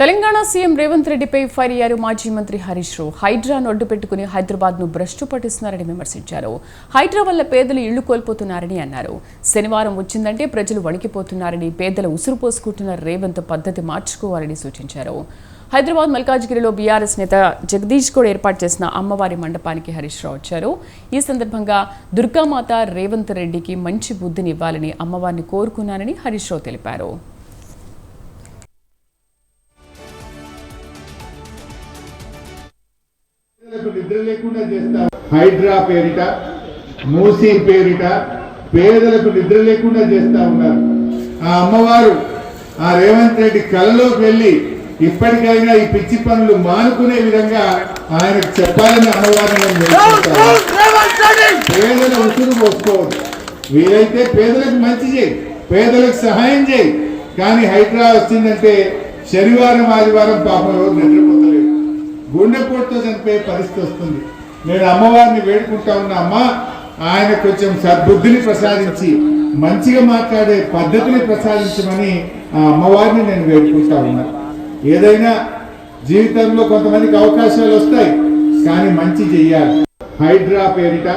Telangana CM Revanth రెడ్డిపై fire అయ్యారు మాజీ మంత్రి హరీష్ రావు. హైడ్రాను అడ్డు పెట్టుకుని హైదరాబాద్ను భ్రష్టు పట్టిస్తున్నారని విమర్శించారు. హైడ్రా వల్ల పేదలు ఇళ్ళు కోల్పోతున్నారని అన్నారు. శనివారం వచ్చిందంటే ప్రజలు వణికిపోతున్నారని పేదల ఉసురు పోసుకుంటున్న రేవంత్ పద్ధతి మార్చుకోవాలని సూచించారు. హైదరాబాద్ మల్కాజ్గిరిలో బీఆర్ఎస్ నేత జగదీష్ కూడా ఏర్పాటు చేసిన అమ్మవారి మండపానికి హరీష్ రావు వచ్చారు. ఈ సందర్భంగా దుర్గామాత రేవంత్ రెడ్డికి మంచి బుద్ధిని ఇవ్వాలని అమ్మవారిని కోరుకున్నానని హరీష్ రావు తెలిపారు. నిద్ర లేకుండా చేస్తారు. హైడ్రా పేరిట మూసీ పేరిట పేదలకు నిద్ర లేకుండా చేస్తా ఉన్నారు. ఆ అమ్మవారు ఆ రేవంత్ రెడ్డి కలలోకి వెళ్ళి ఇప్పటికైనా ఈ పిచ్చి పనులు మానుకునే విధంగా ఆయనకు చెప్పాలని అమ్మవారిని పేదల ఉసురు పోసుకోవద్దు. వీలైతే పేదలకు మంచి చేయి పేదలకు సహాయం చేయి. కానీ హైడ్రా వచ్చిందంటే శనివారం ఆదివారం పాపం రోజు నిద్రపోతారు. గుండెపోటుతో చనిపోయే పరిస్థితి వస్తుంది. నేను అమ్మవారిని వేడుకుంటా ఉన్నా అమ్మ ఆయన కొంచెం సద్బుద్ధిని ప్రసాదించి మంచిగా మాట్లాడే పద్ధతిని ప్రసాదించమని ఆ అమ్మవారిని నేను వేడుకుంటా ఉన్నా. ఏదైనా జీవితంలో కొంతమందికి అవకాశాలు వస్తాయి కానీ మంచి చెయ్యాలి. హైడ్రా పేరిట